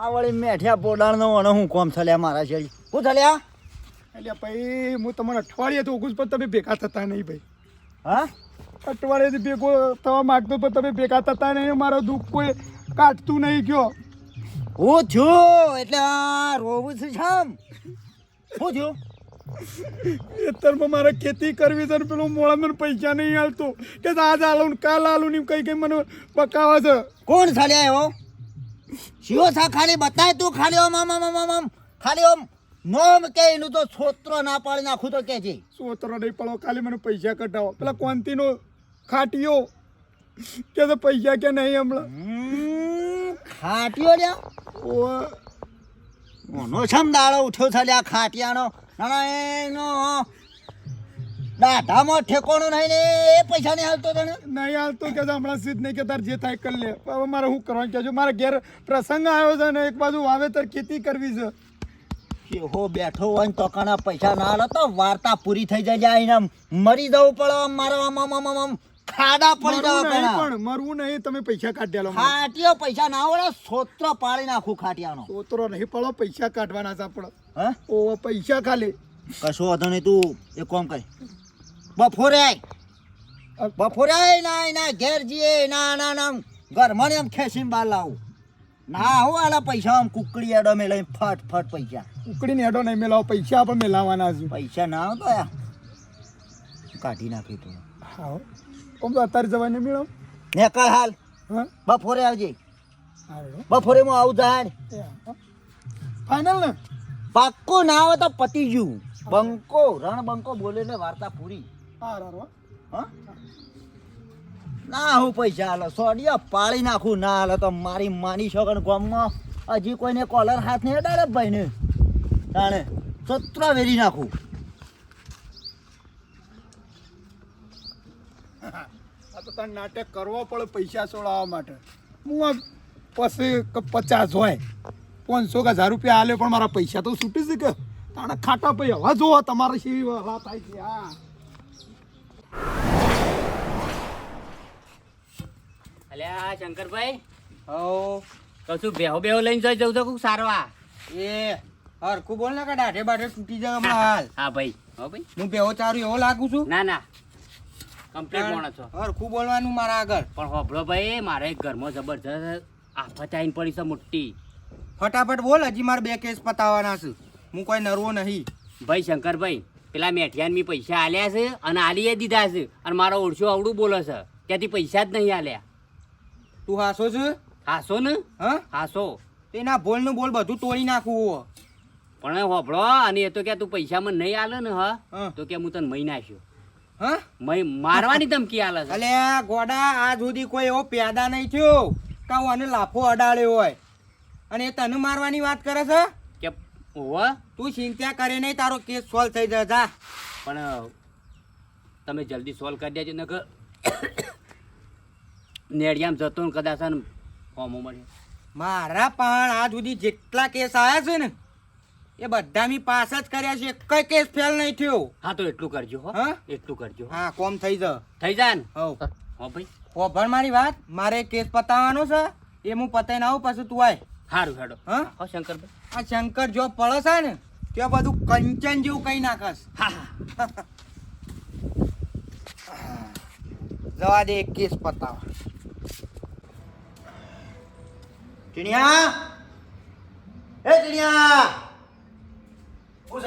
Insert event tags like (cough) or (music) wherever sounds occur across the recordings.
આ વળી મેઠિયા પોડાણનો અને હું કોમ થલ્યા મારા છે હું થલ્યા? એટલે ભાઈ હું તમને અઠવાડિયે તો ઓગું પણ તમે ભેગા થતા નહીં ભાઈ. હા? અઠવાડિયેથી ભેગો થવા માંગતો પણ તમે ભેગા થતા નહીં મારો દુઃખ કોઈ કાઢતું નહીં ગયો. હું છું એટલે રોવું છું છામ. હું છું ખેતરમાં મારે ખેતી કરવી છે પેલું મોડા મને પૈસા નહીં હાલતું કે આજ હાલું કાલ આલું ને કઈ કઈ મને બકાવે છે. કોણ થલ્યા એવો? શિવો થા ખાલી બતાય તું? ખાલી ઓમ આમ આમ આમ ખાલી ઓમ. નોમ કે એનું તો છોતરો ના પાડી નાખું તો કે છે. સોતરો નહીં પડો ખાલી મને પૈસા કઢાવો. પેલા કોંતીનો ખાટિયો કે તો પૈસા કે નહીં હમણાં? હમ, ખાટીઓ લ્યા. ઓ મોનો છમ દાડો ઉઠ્યો છે લ્યા ખાટિયાનો. ના ના એનો દાઢામાં ઠેકોણું નહીં ને એ પૈસા નહીં હાલતો તને? નહીં હાલતો કે હમણાં સીધ નહીં કે તાર જે થાય કરી લે. હવે મારે શું કરવાનું કહેજો? મારા ઘેર પ્રસંગ આવ્યો છે ને એક બાજુ વાવેતર ખેતી કરવી છે. હો બેઠો હોય ને તોકાના પૈસા ના હાલો તો વાર્તા પૂરી થઈ જાય એને મરી જવું પડે આમ મારો આમ આમ ખાડા પડી જવા પેલા પણ મરવું નહીં તમે પૈસા કાઢી આલો મને. ખાટીઓ પૈસા ના હોય સોત્રો પાડી નાખું ખાટિયાનો. સોતરો નહીં પડો પૈસા કાઢવાના છે આપણે હા? ઓ પૈસા ખાલી. કશો વાંધો નહીં તું એક કામ કર. બપોરે આય. બપોરે આય ના ના ઘેર જઈએ ના ના ના ઘરમાં એમ ખેંચીને બહાર લાવું. ના હું આલા પૈસા આમ કુકડી એડો મેં લઈને ફટ ફટ પૈસા. ઉકળીને એડો નહીં મેલાવો પૈસા પણ મેલાવાના છે. પૈસા ના આવતો યા કાઢી નાખી તું. હા ઓમ તો અત્યારે જવાની મેળવ નેકળ હાલ. બપોરે આવજે. બપોરે હું આવું જાય ફાઈનલ ને? પાક્કો ના આવે તો પતી ગયું બંકો રણ બંકો બોલે ને વાર્તા પૂરી. ના હું પૈસા હાલો સોડિયા પાળી નાખું. ના હાલો તો મારી માની છોકર ગામમાં હજી કોઈને કોલર હાથ નહીં અડાડે ભાઈને. તાણે સત્ર વેરી નાખું. આ તો તને નાટક કરવો પડે પૈસા છોડાવવા માટે. હું પછી પચાસ હોય. પાંચસો કે હજાર રૂપિયા આલે પણ મારા પૈસા તો છૂટી જ કે તાણે ખાટા પૈ હવે જોવો તમારે શી હલા થાય છે હા. અલ્યા શંકરભાઈ હો કશું બેહો બેહો લઈને જઈ જવું તો કોક સારવા એ હરખું બોલ ને કે દાઢે બાઢે તૂટી જાય હમણાં હાલ. હા ભાઈ હો ભાઈ. હું બેહો ચારું એવો લાગુ છું? ના ના. કમ્પ્લીટ મોણો છો. હરખું બોલવાનું મારા આગળ. પણ હોભળો ભાઈ મારે ઘરમાં જબરજસ્ત આફત આવીને પડી છે મોટી. ફટાફટ બોલ હજી મારે બે કેસ પતાવવાના છે. હું કોઈ નરવો નહીં. ભાઈ શંકરભાઈ પેલા મેઠિયાન મી પૈસા આલ્યા છે અને આલીએ દીધા છે. અને મારો ઓળશો આવડું બોલે છે. ત્યાંથી પૈસા જ નહીં આલ્યા. તું હાસો છે? હાસો ને? હા? હાસો. તેના બોલનું બોલ બધું તોડી નાખવું હો. પણ હોભળો અને એ તો કે તું પૈસા મને નહીં આલે ને હા? તો કે હું તને મહી નાખ્યો. હા? મારવાની ધમકી આલે છે. અલે ગોડા આજ સુધી કોઈ એવો પેદા નહીં થયો કાં આને લાફો અડાડ્યો હોય. અને એ તને મારવાની વાત કરે છે? ઓવા તું ચિંતા કરે નહીં તારો કેસ સોલ્વ થઈ જાય જા. પણ તમે જલ્દી સોલ્વ કરી દેજો ને નેડિયામ જતો ને કદાચ ફોર્મ મળે મારા પણ આજ સુધી જેટલા કેસ આવ્યા છે ને એ બધા મી પાસ જ કર્યા છે. કઈ કેસ ફેલ નહીં થયો. હા તો એટલું કરજો હા? એટલું કરજો હા. કોમ થઈ જ થઈ જાય ને? હવ. હો ભાઈ. ઓભણ મારી વાત મારે કેસ પતાવવાનો છે એ હું પતાઈને આવું પાછું તું આય. સારું હેડો. હા? શંકર શંકરભાઈ. આ શંકર જો પડે છે ને ત્યાં બધું કંચન જેવું કઈ નાખસ. જવા દે એક કેસ પતાવા. ટીણિયા એ ટીણિયા હું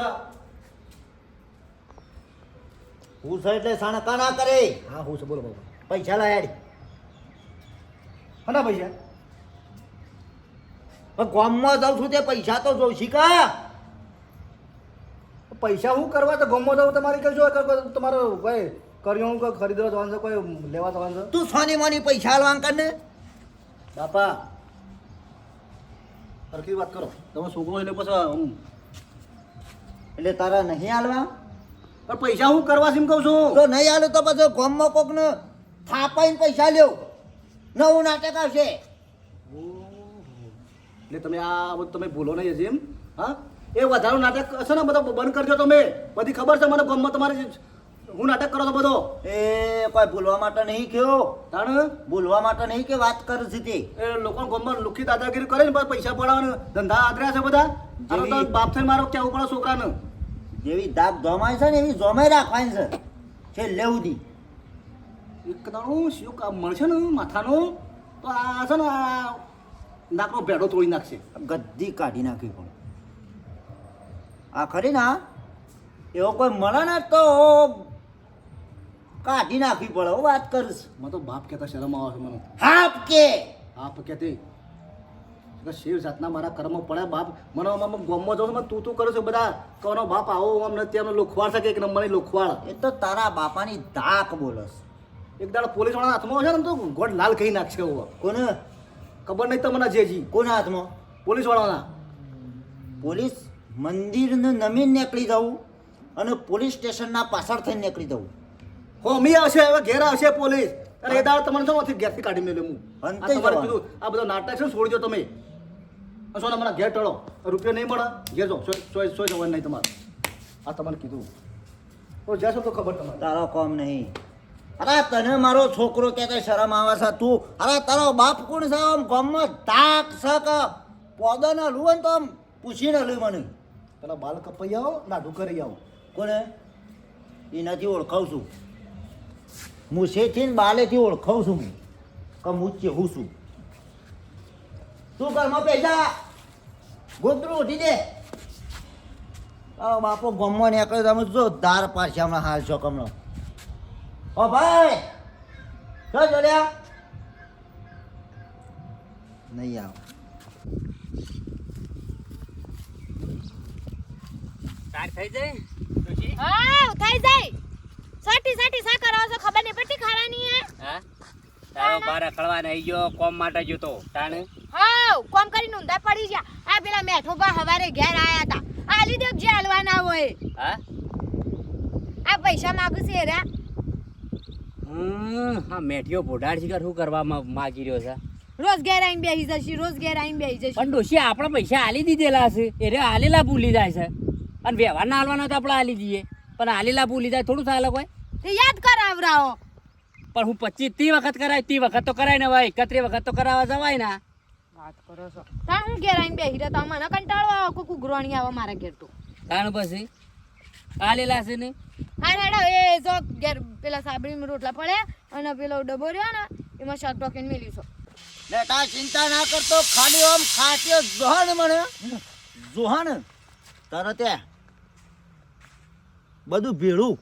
છે? એટલે સાણા કાના કરે? હા હું બોલો બોલો. પૈસા લાયા હના પૈસા? ગામમાં જાઉં છું તે પૈસા તો જોઈશી શીખા? પૈસા શું કરવા? તો ગમો જાઉં તમારે કહેજો તમારો ભાઈ કર્યું કે ખરીદવા જવાનું છે કોઈ લેવા જવાનું છે? તું સોની મોની પૈસા હાલવા કર બાપા સરખી વાત કરો. તમે છોકરો એટલે પછી હું એટલે તારા નહીં હાલવા પણ પૈસા હું કરવા છે એમ કહું છું. તો નહીં હાલું તો પછી ગામમાં કોકને થાપાઈને પૈસા લ્યો. નવું નાટક આવશે. એટલે તમે આ બધું તમે ભૂલો નહીં હજી એમ. હા? એ વધારો નાટક હશે ને બધો બંધ કરજો તમે. બધી ખબર છે મને ગામમાં તમારે હું નાટક કરો તો બધો. એ કોઈ ભૂલવા માટે નહીં કયો. તાણ? ભૂલવા માટે નહીં કે વાત કર સીધી. તે એ લોકો ગમમાં લુખી દાદાગીરી કરે ને પૈસા પડાવવાનું ધંધા આદર્યા છે બધા. બાપ થઈ મારો કેવું પડે છોકરાને? જેવી દાગ જોમાય છે ને એવી જોમાઈ રાખવાની છે. છેલ્લે સુધી એક દાડો શું કામ મળશે ને માથાનું? તો આ છે ને આ નાકનો ભેડો તોડી નાખશે. ગદ્દી કાઢી નાખી પણ. આ ખરી ના? એવો કોઈ મળે ને તો કાઢી નાખવી પડે હો વાત કરીશ. મને તો બાપ કહેતા શરમ આવે છે મને. હાપ કે? હાપ કહેતી શેર જાતના મારા કર્મ પડ્યા બાપ. મને આમાં ગોમમાં જાઉં મને તું તું કરું છું બધા. કોનો બાપ આવો આમ નથી આમ લોખવાડ છે કે એક નંબરની લોખવાડ. એ તો તારા બાપાની ધાક બોલસ. એક દાડો પોલીસવાળા હાથમાં છે ને તો? ગોડ લાલ કહી નાખશે કોને? ખબર નહીં તમને જેજી કોના હાથમાં? પોલીસ વાળાના પોલીસ મંદિરને નમીન નીકળી જવું અને પોલીસ સ્ટેશનના પાછળ થઈને નીકળી જવું. હો મી આવશે હવે ઘેર આવશે પોલીસ. અરે એ દાળ તમને શું નથી ઘેરથી કાઢી મેલ્યો હું અંતે કીધું આ બધો નાટક છે છોડજો તમે. સોના મારા ઘેર ટળો. રૂપિયા નહીં મળે. ઘેર જો સોય સોય જવાનું નહીં તમારે. આ તમને કીધું. તો જશો તો ખબર તમારે. તારો કોમ નહીં. અરે તને મારો છોકરો કે કઈ શરમ આવે છે તું? અરે તારો બાપ કોણ છે આમ? ગામમાં ધાક છે પોદાના લું ને તો આમ પૂછીને લઈ મને. પેલા બાલ કપાઈ આવો, લાડુ કરી આવો. કોને? એનાથી ઓળખાવ છું. હું ને બાલેથી ઓળખાવ છું હું. કે હું ચેવું છું. તું ઘરમાં પૈસા ગોતરું, ઉઠી દે બાપો ગમવા નીકળ્યો તમે જો દાર પાછી હમણાં હાલ છો કમનો ઓ ભાઈ શું જોડ્યા? નહીં આવ. તાર થઈ જાય? હા થઈ જાય. સાટી સાટી સા કરાવો છો ખબર નહીં પડતી ખાવાની હે. હા? તારો બાર અકળવા નહીં ગયો કોમ માટે જોતો તાણ? હાવ કોમ કરીને ઊંધા પડી ગયા. આ પેલા મેઠો બા હવારે ઘેર આયા હતા આલી દેવ જે હલવાના હોય. હા? આ પૈસા માગુ છે રે હા મેઠિયો પોઢાડ છે શું કરવા મા- માગી રહ્યો છે? રોજ ઘેર આવીને બેસી જશે રોજ ઘેર આવીને બેસી જશે. પણ ડોશી આપણે પૈસા આલી દીધેલા હશે. એટલે આલેલા ભૂલી જાય છે. અને વ્યવહાર ના હાલવાનો તો આપણે આલી દઈએ. પણ આલેલા ભૂલી જાય થોડું થાય કોઈ તે યાદ કરાવરાઓ. પણ હું પચીસ ત્રી વખત કરાય ત્રી વખત તો કરાય ને ભાઈ. એકત્રી વખત તો કરાવવા જવાય ના. વાત કરો છો. તાણ હું ઘેર આવીને બેસી રહેતા મને કંટાળો આવે કોઈ કુગરોણી આવે મારા ઘેર તો. તાણ પછી આલેલા છે ને? હા હાડ એ જો ઘેર પેલા સાબરીમાં રોટલા પડે અને પેલો ડબ્બો રહ્યો ને એમાં શાક ટોકીને મેલી છો. બેટા ચિંતા ના કરતો ખાલી આમ ખાટ્યો જોહાન મને. જોહાન તરત બધું ભેળું.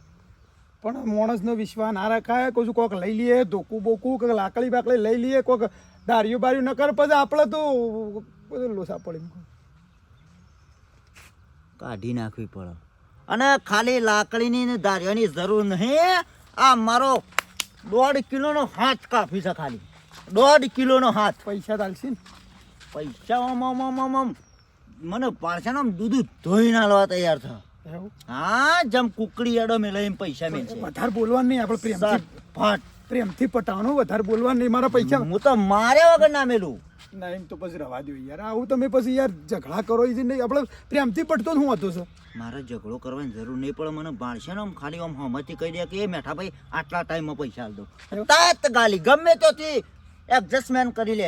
પણ માણસનો વિશ્વાસ ના રાખાય. કોઈ કોક લઈ લઈએ ધોકું બોકું કોઈક લાકડી બાકડી લઈ લઈએ કોઈક દારિયું બારિયું ન કરે પછી આપણે તો બધું લોસા પડી કાઢી નાખવી પડે. અને ખાલી લાકડીની ને ધારિયાની જરૂર નહીં. આ મારો દોઢ કિલોનો હાથ કાપી છે ખાલી. દોઢ કિલોનો હાથ. પૈસા ચાલશે ને. પૈસા મને પાડશે ને દૂધ ધોઈ નાલવા તૈયાર છે. હા જમ કુકડી એડો મેલે એમ પૈસા મેં વધારે બોલવાનું નહીં આપણે પ્રેમથી ફટ પ્રેમથી પટાવવાનું વધારે બોલવાનું નહીં મારા પૈસા. હું તો મારે વગર ના મેલું. ના એમ તો પછી રવા દો યાર. આવું તમે પછી યાર ઝઘડા કરો એ નહીં. આપણે પ્રેમથી પડતો જ હું હતો સર. મારે ઝઘડો કરવાની જરૂર નહીં પડે મને ભાણશે ને આમ ખાલી આમ હમતી કહી દે કે એ મેઠા ભાઈ આટલા ટાઈમમાં પૈસા આલ દો. તાત ગાલી ગમે તો તે એડજસ્ટમેન્ટ કરી લે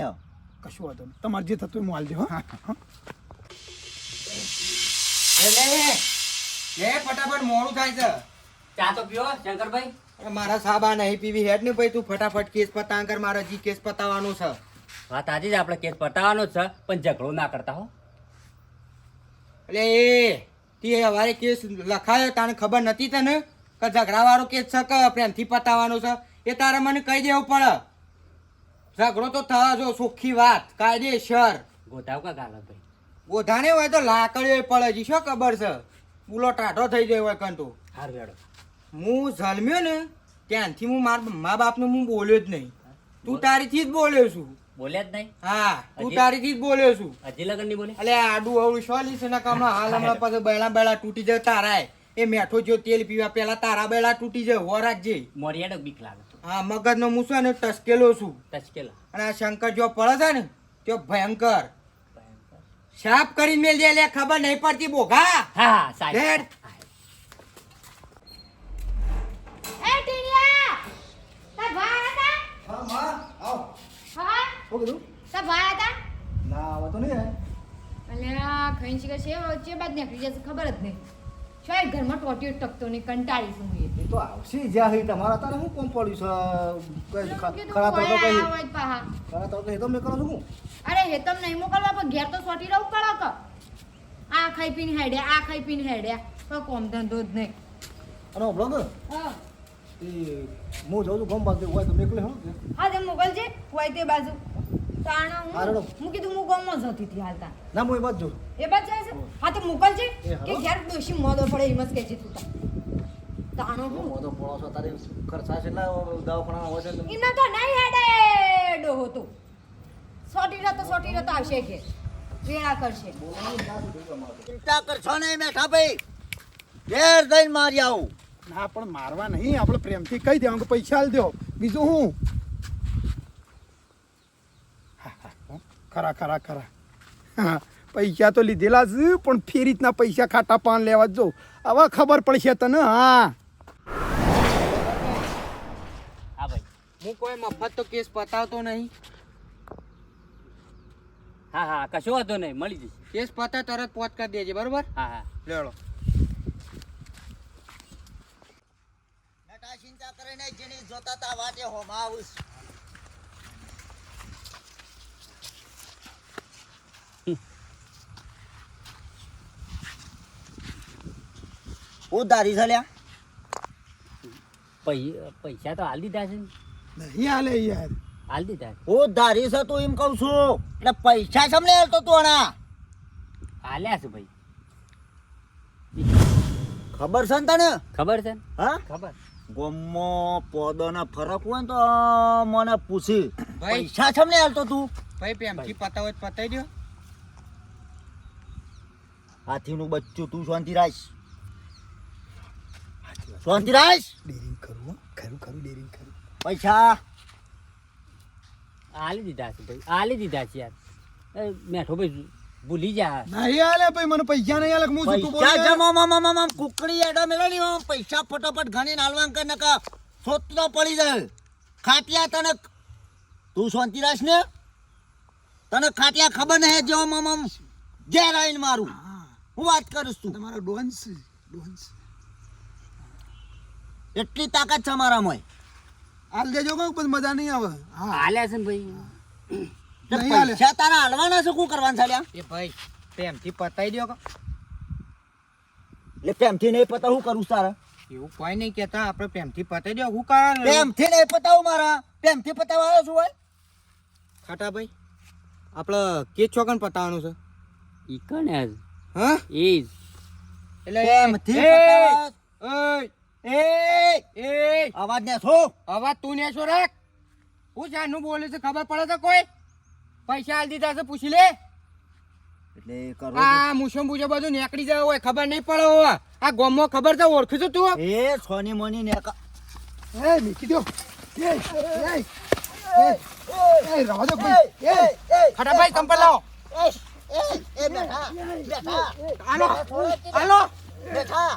કશું વાંધો નહીં. તમારે જે થતું હું હાલ દે હા? એ ફટાફટ મોડું થાય છે. ચા તો પીઓ શંકરભાઈ. મારા સાબા નહીં પીવી હેડ ને ભાઈ. તું ફટાફટ કેસ પતાવ કર મારા હજી કેસ પતાવવાનો છે. વાત આજે જ આપણે કેસ પટાવવાનો છે પણ ઝઘડો ના કરતા હો. એટલે એ તે હવારે કેસ લખાયો તને ખબર નથી તને? કે ઝઘડાવાળો કેસ છે કે પ્રેમથી પતાવવાનો છે? એ તારે મને કહી દેવું પડે. ઝઘડો તો થવા જો સુખી વાત કાયદેસર. ગોધાવ કા ગાલો ભાઈ ગોધાને હોય તો લાકડીઓ પડે છે શું ખબર છે? બુલો ટાઢો થઈ ગયો હોય કંતુ હાર વેડો હું જન્મ્યો ને ત્યાંથી હું મારા મા બાપનું હું બોલ્યો જ નહીં. તું તારીથી જ બોલ્યો છું. બોલ્યા જ નહીં? હા તું? તારીથી જ બોલ્યો છું. હજી લગન નહીં બોલે? અલે આડું અવળું શું છે ને હાલ હમણાં પાસે બેલા બેલા તૂટી જાય તારાય એ. મેઠો જો તેલ પીવા પેલા તારા બેલા તૂટી જાય હો રાખજે મોરિયાડો બીક લાગે હા મગજનો નો છે ને ટસકેલો છું. ટસકેલા. અને આ શંકર જો પડે છે ને તો ભયંકર. સાફ કરીને મેલ દે ખબર નહીં પડતી બોઘા. હા હા સાહેબ શું ખબર જ નહીં. શાયદ ઘરમાં ટોટ્યો કંટાળી છું હું તો. કોમ પડ્યું છે? હું અરે હે તમ નહીં મોકલવા પણ ઘેર તો સોટી રહું કળક આ ખાઈ પીને હેડ્યા આ ખાઈ પીને હેડ્યા. તો કોમ ધંધો જ નહીં. અને ઓબળો કે એ હું જાઉં છું હોય તો હું હા તે મોકલજે હોય તે બાજુ. તાણા હા, હું કીધું હું હતી હાલતા. ના હું એ બાજુ એ બાદ જાય છે? હા. તે મોકલજે કે ઘેર ડોશી મોદો પડે એમ જ તું તાણો હું? હું તો છો તારે ખર્ચા છે એટલા દવાખાના હોય છે ને તો નહીં હેડે ડોહો તો સોટી આવશે કે. વેળા કરશે. ચિંતા કરશો નહીં મેઠા ભાઈ. ઘેર જઈને મારી આવું. ના પણ મારવા નહીં આપણે પ્રેમથી કહી દેવાનું કે પૈસા આલ દો. બીજું હા, હા, હો. ખરા ખરા ખરા. હા, (laughs) પૈસા તો લીધેલા છે પણ ફેરી રીતના પૈસા ખાટા પાન લેવા જો હવે ખબર પડશે તને હા. હા ભાઈ. હું કોઈ મફત તો કેસ પતાવતો નહીં. હા હા કશો વાંધો નહીં મળી જશે. કેસ પતા તરત પહોંચ કરી દેજે બરોબર? હા હા. લેડો ચિંતા કરીને નહીં જેની જોતા તા વાટે હો આવું હું દારી પૈ- પૈસા તો હાલ દીધા છે ને. નહીં હાલે યાર. હાલ દીધા છે. હું દારી છે તું એમ કહું છું. એટલે પૈસા સમને હાલતો તું આના. હાલ્યા છે ભાઈ. ખબર છે ને તને? ખબર છે ને? હા? ખબર. ગોમો પોદોના ફરક હોય ને તો મને પૂછી. પૈસા સમને હાલતો તું? ભાઈ પ્રેમથી પતાવો પતાવ પતાવી દો હાથીનું બચ્ચું તું શાંતિ રાખ. શાંતિ રાખ ડેરિંગ કરું ખરું ખરું ડેરિંગ કરું. પૈસા? આલી દીધા છે ભાઈ આલી દીધા છે યાર. મેઠો ભાઈ ભૂલી જા. નહીં આલે ભાઈ મને પૈસા નહીં આલે હું હું જૂઠું પૈસા બોલું જમા મામા મામા કુકડી એડો મેલો ની પૈસા ફટાફટ ઘણી નાલવાં કર નકા સોતનો પડી જાય. ખાટિયા તને તું શાંતિ રાઈશ ને? તને ખાટિયા ખબર નહીં જો મામા ઘેર આવીને મારું. હું. વાત કરું તું તમારો ડોન્સ ડોન્સ એટલી તાકાત છે મારામાં હાલ દેજો કહું પણ મજા નહીં આવે. હા. હાલ્યા છે ને ભાઈ. પૈસા તારા હાલવાના છે શું કરવાનું છે એ ભાઈ પ્રેમથી પતાવી દો કે એટલે પ્રેમથી નહીં પતા શું કરું તારા? એવું કોઈ નહીં કહેતા આપણે પ્રેમથી પતાવી દો હું કારણ પ્રેમથી નહીં પતાવું મારા. પ્રેમથી પતાવવા આવ્યો છું ભાઈ. ખાટા ભાઈ આપણે કે ચોકન પતાવવાનું છે? ઈ કણ હા? એ એટલે પ્રેમથી પતાવ ઓય, એ એ અવાજ ને છો અવાજ તું ને છો રાખ. હું શાનું બોલે છે ખબર પડે તો કોઈ. પૈસા આલ દીધા છે પૂછી લે. એટલે કરો આ મુસમ બુજો બધું નીકળી જાય હોય ખબર નહીં પડે હોય. આ ગોમો ખબર છે ઓળખી છું તું. એ સોની મોની ને કા- એ મૂકી દો એ એ એ રવા દો ભાઈ. એ ખડા ભાઈ કંપલ લાવો. એ એ એ બેઠા બેઠા. હાલો હાલો. બેઠા.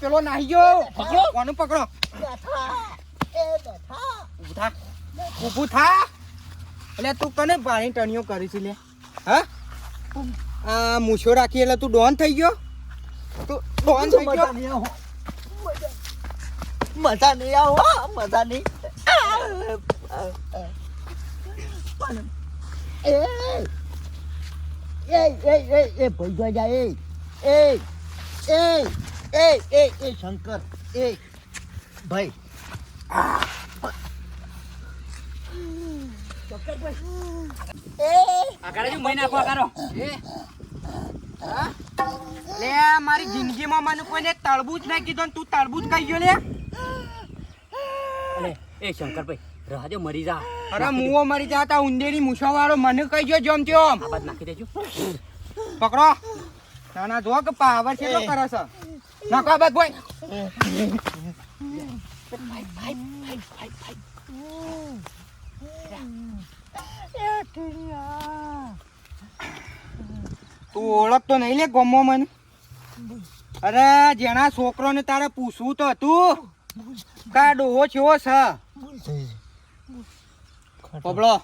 પેલો નાહી ગયો પકડો કોનું પકડો બેઠા એ થા એટલે તું કને પાણી ટણીઓ કરી છે લે હા આ મૂછો રાખી એટલે તું ડોન થઈ ગયો તું ડોન થઈ ગયો મજા નહીં આવો મજા નહીં એ એ એ એ ભઈ જાય એ એ એ એ એ એ શંકર એ. ભાઈ. લે મારી જિંદગીમાં મને કોઈને તળબૂચ નહીં કીધું ને તું તળબૂચ કહી ગયો લે. અરે એ શંકરભાઈ રાજો મરી જા. અરે મુવો મરી જાતા ઉંદેરી મૂછો વાળો મને કહી ગયો જોમ ત્યોમ આ બાદ નાખી દેજો. પકડો. નાના જો કે પાવર છે તો કરે છે? નાખો આ ભાઈ. તું ઓળખતો નહીં લે ગમો મને. અરે જેના છોકરોને તારે પૂછવું તો હતું. કા ડોહો છેવો છે? પબળો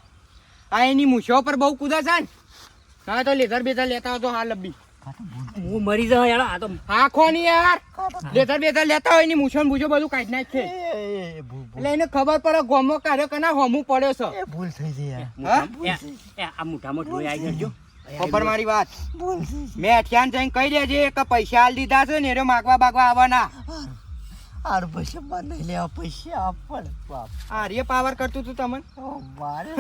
આ એની મૂછો પર બહુ કૂદા છે ને. હા તો લેધર બેધર લેતા હતો હા લબ્બી હું મરી જાઉં યાર આ તો આખો ની યાર. લેતર બેતર લેતા હોયની મૂછન બૂછો બધું કાઢી નાખે. એટલે એને ખબર પડે ગોમો કાર્યો ના હોમું પડ્યો છે. ભૂલ થઈ ગઈ યાર. હા? એ, એ, આ મોઢામાં ઢોળી આવી જજો. ખબર મારી વાત? મેં અઠિયાન જઈને કહી દેજે કે પૈસા આલ દીધા છે ને એરો માગવા બાગવા આવવાના. આર પૈસા માર નહીં લેવા પૈસા આપણ બાપ. આર્ય પાવર કરતું તું તમને? ઓ મારે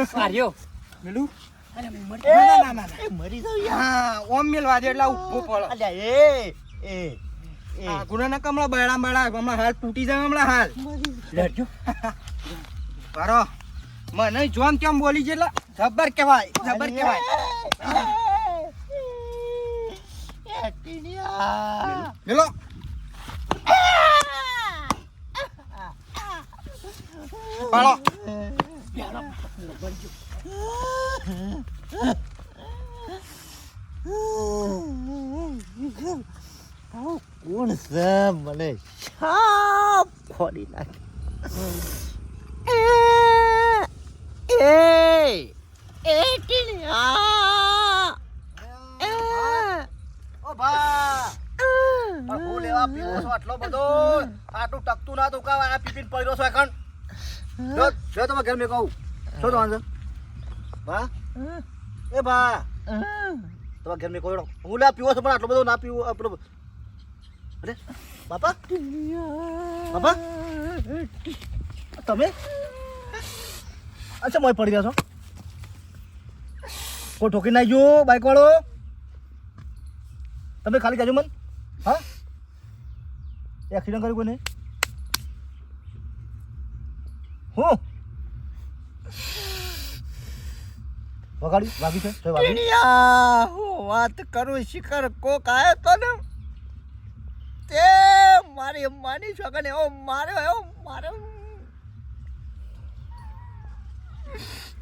મરી જાવ હા ઓમ મેલવા દે એટલે ઊભો પડે. અલ્યા એ એ એ. આ ગુનાના કમળા બળા બળા હમણાં હાલ તૂટી જાય હમણાં હાલ. લડજો. બરો મને જોમ કેમ બોલી છે એટલે જબર કહેવાય. જબર કહેવાય હેલો પાડો. કોણ છે? મને સાપ ખોલી નાખે. એ એ ટીનિયા ઓ ભા હું લેવા પીવો છો આટલો બધો? આટલું ટકતું ના તું કાવા આ પીપીન પડ્યો છો એકણ? જો જો તમે ઘર મેં કહું. શું તો વાંધો ભા એ બા તમારા ઘર મેં કહો હું લે પીવો છો પણ આટલો બધો ના પીવો આપણો અરે બાપા? બાપા? તમે? અચ્છા મોય પડી ગયા છો? કોઈ ઠોકી નાખજો બાઇક વાળો તમે ખાલી કહેજો મન. હા? એક્સિડન્ટ કર્યું કોઈને? હું? વગાડ્યું? વાગી છે? તો વાગી ટીનિયા હું વાત કરું શિખર કોક આયો તો ને? તે મારી માની છોકરાને એવો માર્યો એવો માર્યો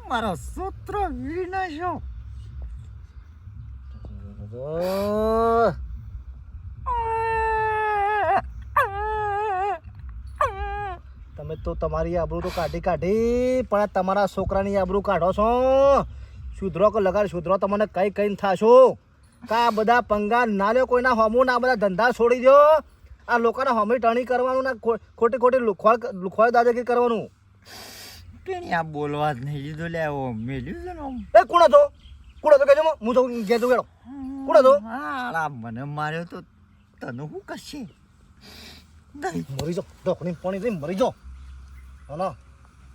મારો સૂત્ર વિનાશો તમે તો તમારી આબરૂ તો કાઢી કાઢી પણ તમારા છોકરાની આબરૂ કાઢો છો. સુધરો કે લગાડ સુધરો તમને કઈ કઈ થશો. કા આ બધા પંગા ના લ્યો કોઈના હોમું ના બધા ધંધા છોડી દો આ લોકોના હોમી ટણી કરવાનું ના ખોટી ખોટી લુખવાય લુખવાડ દાદાગીરી કરવાનું. ટીનિયા બોલવા જ નહીં લીધો લે ઓ મેલ્યું છે ને. એ કોણ હતો? કોણ હતો કેજો હું તો જઉં ગેલો કોણ હતો? હાલા મને માર્યો તો તને કશે? મરી જો ઢોકણી પાણી મરી જો હા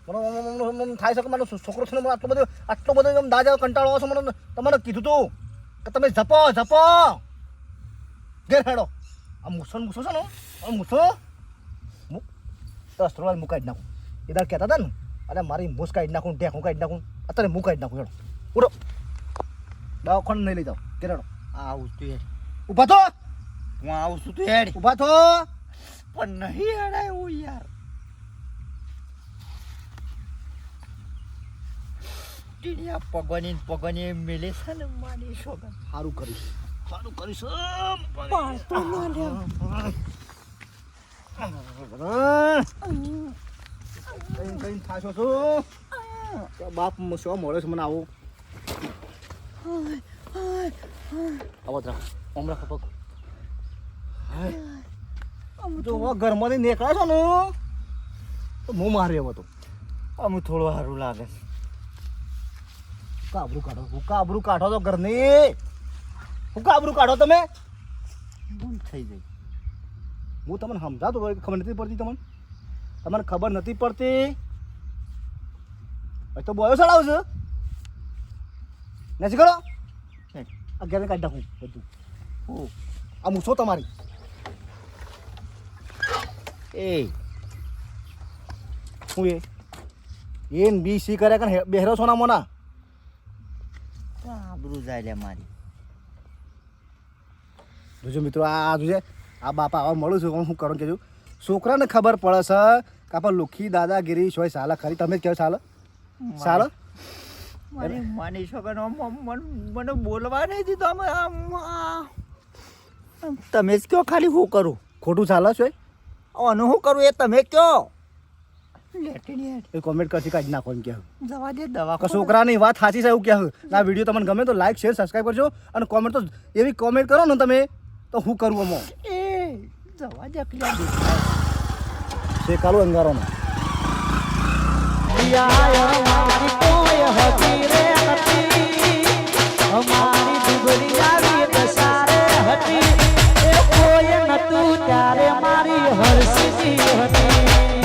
મને થાય છે કે મારો છોકરો છે ને મને આટલો બધો આટલો બધો આમ દાદા કંટાળો છો મને તમને કીધું તું કે તમે જપો જપો. ઘેર હેડો. આ મૂસો મૂસો છે ને આ મૂસો થોડા મુકાઈ નાખું. એ દાડ કહેતા હતા ને. અરે મારી મૂસ કાઢી નાખું ઢેકું કાઢી નાખું. અત્યારે મું કાઢી નાખું હેડો. ઉડો દવાખાને નહીં લઈ જાઓ. ઘેર હેડો. આવું તું હેડ. ઊભા થો. હું આવું છું તું હેડ. ઊભા થો. પણ નહીં હેડાય એવું યાર. પગવાની પગોની પગવાની એમ મેલે છે ને મારી શોગન સારું કરીશ. સારું કરીશ. પાડતો ના લે. કઈ કઈ થાશો છો? તો બાપ શું મળે છે મને આવું? આવો તરા ઓમરા ખપક જો હવે ઘરમાંથી નીકળ્યા છો ને? તો હું મારે એવો તો અમુક થોડું સારું લાગે કાબરું કાઢો હું કાબરું કાઢો તો ઘરની. હું કાબરું કાઢો તમે. ભૂલ થઈ ગઈ. હું તમને સમજાતો હોય ખબર નથી પડતી તમને? તમને ખબર નથી પડતી? તો બોયો ચડાવશે નથી કરો અગિયાર કાઢી નાખું બધું. હો આ મૂછો તમારી. એ. હું એ. એન બી સી કર્યા કે બેહરો સોના મોના આબરું જાય લે મારી. જોજો મિત્રો આ જોજે આ બાપા આવા મળું છું હું કરું કેજો છોકરાને ખબર પડે છે કે આપણે લુખી દાદાગીરી હોય સાલા ખરી તમે કહો સાલા. સાલા? મારી માની છોકરાનો મને મને બોલવા નહીં દીધો તમે જ કયો ખાલી હું કરું. ખોટું ચાલે છે? આનું શું કરું એ તમે કયો એ કોમેન્ટ કરશે કાઢી નાખો એમ કહે. જવા દે દવા છોકરાની વાત સાચી છે એવું કહે. આ વીડિયો તમને ગમે તો લાઈક શેર સબસ્ક્રાઈબ કરજો અને કોમેન્ટ તો એવી કોમેન્ટ કરો ને તમે તો હું કરું અમો એ જવા દે પેલા શેકાલો અંગારોનો અમારી દુબળી આવી દસારે હતી. એ કોઈ નતું ત્યારે મારી હરસી હતી.